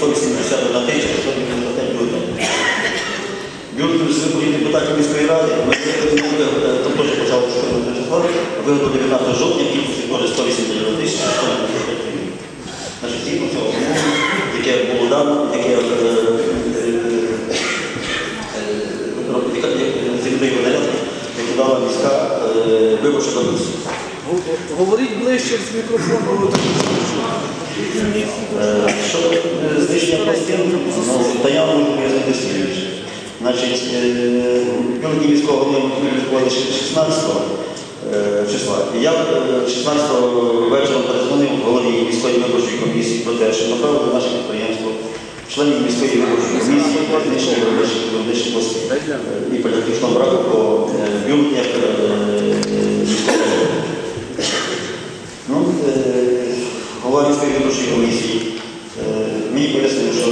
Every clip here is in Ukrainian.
181 тисяча 195 бюлетенів. Бюлетені з депутатів міської ради там теж почало 14 числа, виготовили 19 жовтня кількості теж 181 тисяча 195 гривень. Значить, згідно цього умови, яке було дано, яке землею наряд, яку дала міська е, виборча комісія. Говоріть ближче з мікрофоном. Е, Щодо е, знищення пластин, ну, та я можу пояснити слідуюче. Значить, е, бюлетні міського голови ми ще 16 е, числа. Я е, 16 вечором перезвонив голові міської виборчої комісії про те, що направили наше підприємство членів міської виборчої комісії знищення виборчих пластин. Е, І політичного браку по е, бюлетнях е, міського. Ну, е, голова міської виборчої комісії Мій мені пояснив, що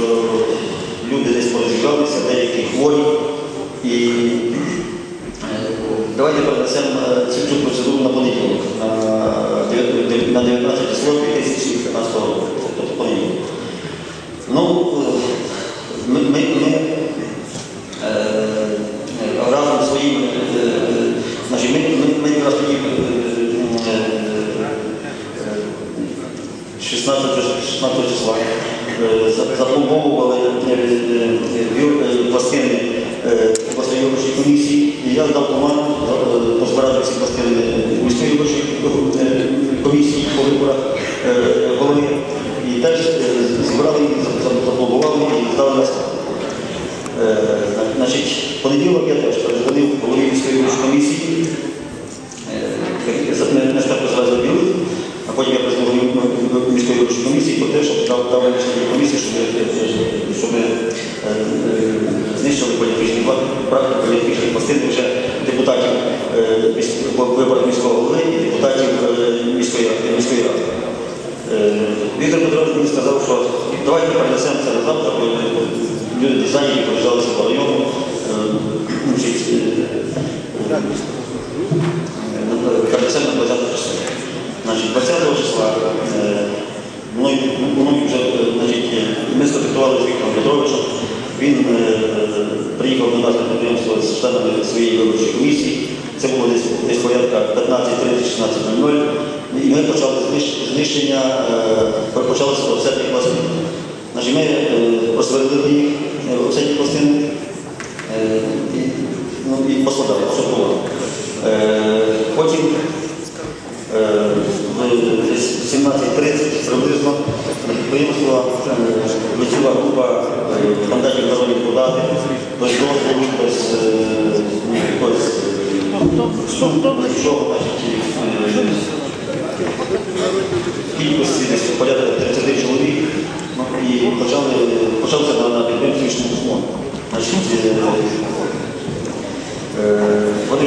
люди десь порозбігалися, деякі хворі. І е, давайте перенесемо е, цю, процедуру на понеділок, на 19 число 2015 року, тобто понеділок. Ну, е, ми, ми, ми е, е, разом зі своїм, е, е, значить, ми, ми, ми якраз тоді е, е, 16, 16 числа е, за- запломбовували е, е, е, пластини е, обласної виборчої комісії, і я дав команду позбирати ці пластини міської виборчої е, комісії по виборах голови. І теж зібрали їх, за- за- запломбували і здали на. Значить, понеділок я теж перезвонив голові міської виборчої комісії, не- став звати бюлет, а потім я признав міської виборчої комісії про те, щоб дав дав рішення комісії, щоб, е, щоб е, е, знищили політичні практики, політичні пластини вже депутатів е, міс- виборів міського голови і депутатів е, міської міської ради. Е, Віктор Петрович мені сказав, що давайте перенесемо це на завтра, бо люди дизайнери поїжджалися по району. е, е, перенесемо на 20 число. Значить, 20 числа е, мною, вже е, значить, е, ми сконтактували з Віктором Петровичем. Він приїхав до нас на підприємство з членами своєї виборчої комісії. Це було десь, десь порядка 15.30-16.00. І ми почали знищення, почалося пластин. Значить, ми просверлили їх, е, офсетні пластини, е, і, ну, і поскладали, посортували. Е, Потім Е, в десь 17.30 приблизно підприємство е, летіла група е, мандатів народних подати, без дозволу, без е, ну, якогось е, суду, е, кількості порядка 30 чоловік, ну, і почався на підприємстві фонд.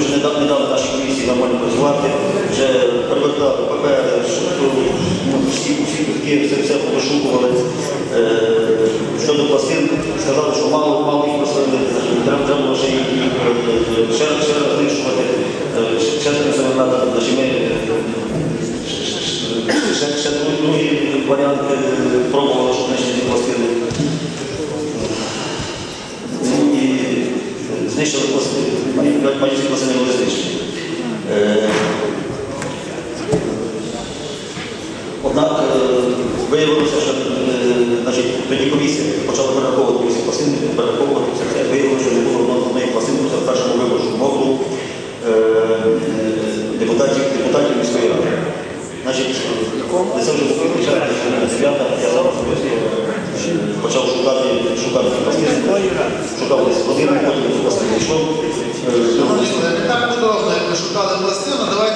Вже не дали, не дали нашій комісії нормально працювати, вже привертали папери, що- ну, всі, всі квитки, все, все повишукували. Е, Щодо пластин, сказали, що мало, мало їх просили, треба, треба ще їх е, ще, раз- ще раз знищувати, Е, ще- ще раз це треба, значить ми е, ще, ще другі, другі варіанти е, пробували, щоб знищити ці пластини. Ну і знищили пластини, майже- майже ці пластини були знищені. Е, Однак е, виявилося, що е, значить, тоді комісія почала перераховувати всі пластини, перераховувати все це. Виявилося, що не було одної пластини це в першому виборчому округу е, е, депутатів, депутатів міської ради. Значить, це вже дев'ята, я е, почав шукати, шукати ці пластини, шукав десь годину, потім. Е, Не так подобно, як ми шукали пластину. Давайте